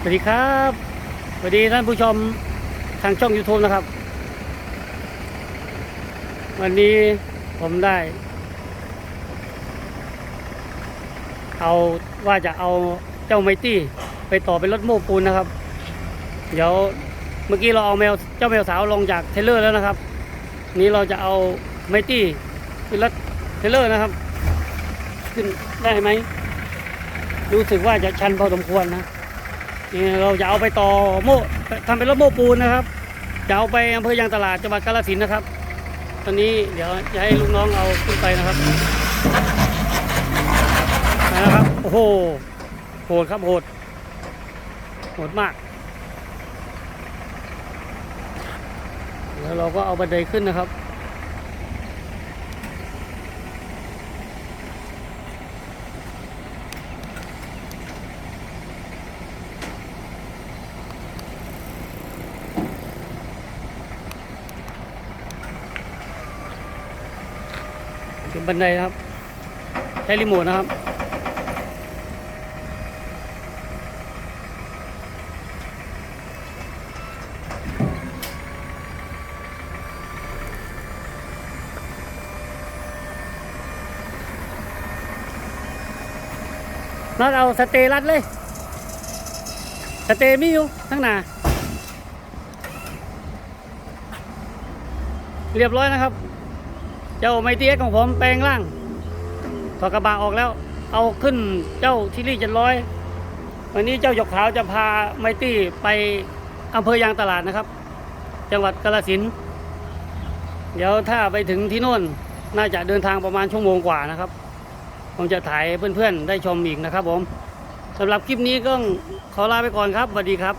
สวัสดีครับสวัสดีท่านผู้ชมทางช่อง YouTube นะครับ วันนี้ผมได้ เอาว่าจะเอาเจ้าไมตี้ไปต่อเป็นรถโม้ปูนนะครับ เดี๋ยวเมื่อกี้เราเอาแมวเจ้าแมวสาวลงจากเทรลเลอร์แล้วนะครับ นี้เราจะเอาไมตี้ขึ้นรถเทรลเลอร์นะครับ ขึ้นได้ไหมรู้สึกว่าจะชันพอสมควรนะ นี่เราจะเอาไปต่อโม่ทำเป็นรถโม้ปูนนะครับจะเอาไปอำเภอยางตลาดจังหวัดกาฬสินธุ์นะครับ ตอนนี้เดี๋ยวจะให้ลูกน้องเอาขึ้นไปนะครับนะครับโอ้โหโหดครับโหดโหดมากแล้วเราก็เอาบันไดขึ้นนะครับ เป็นบันไดครับ ใช้รีโมทนะครับ นัดเอาสเตย์รัดเลย สเตย์มีอยู่ทั้างหน้าเรียบร้อยนะครับ เจ้าไมตีเอ็กของผมแปลงร่างถอดกระบะออกแล้ว เอาขึ้นเจ้าทิลี่จ็ดร้อย วันนี้เจ้าหยกขาวจะพาไมตี้ไปอำเภอยางตลาดนะครับ จังหวัดกาฬสินเดี๋ยวถ้าไปถึงที่โน่นน่าจะเดินทางประมาณชั่วโมงกว่านะครับผมจะถ่ายเพื่อนๆได้ชมอีกนะครับผมสำหรับคลิปนี้ก็ขอลาไปก่อนครับสวัสดีครับ